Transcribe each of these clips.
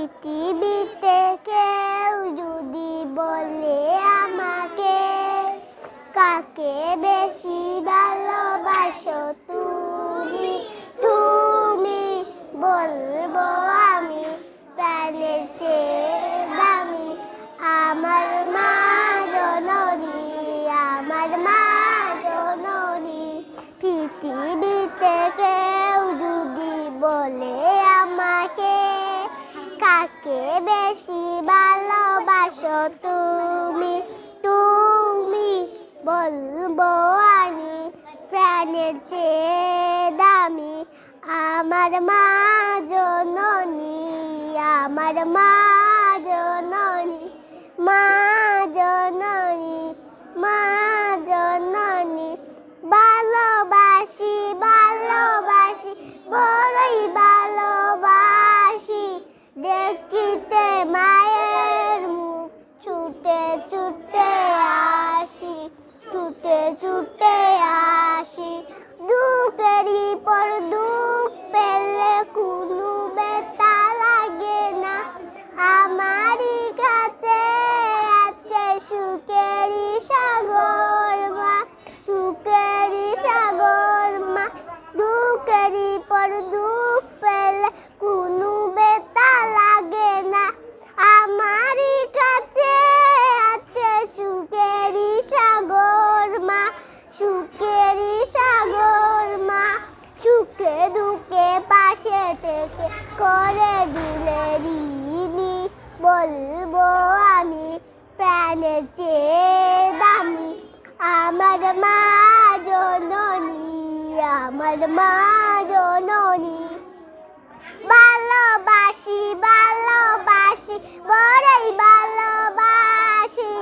পৃথিবীতে কেউ যদি বলে আমাকে কাকে বেশি ভালোবাসো তুমি? তুমি বলব বেশি ভালোবাসো তুমি তুমি বলব আমি প্রাণের চেয়ে দামি। আমার মা জননী, আমার মা জননী মা জননী মা জননী। ভালোবাসি ভালোবাসি, বড়ই ভালোবাসি পর দুঃখ পেলে কোনো বেতা লাগে না। আমারই কাছে আছে সুখেরই সাগর মা, সুখেরই সাগর মা। সুখে দুঃখে পাশে থেকে করে দিলে ঋণী বলব আমি, প্রাণের চেয়ে দামি। আমার মা জননী, আমার মা বড়ই ভালোবাসি।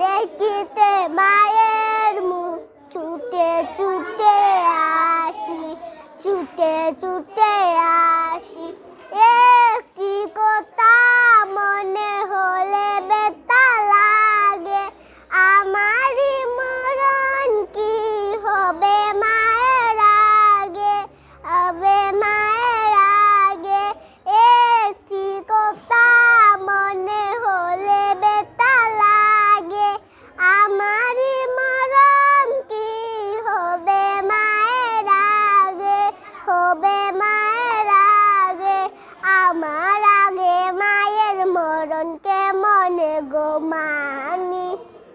দেখিতে মায়ের মুখ চুটে চুটে আসি চুটে চুটে আসি।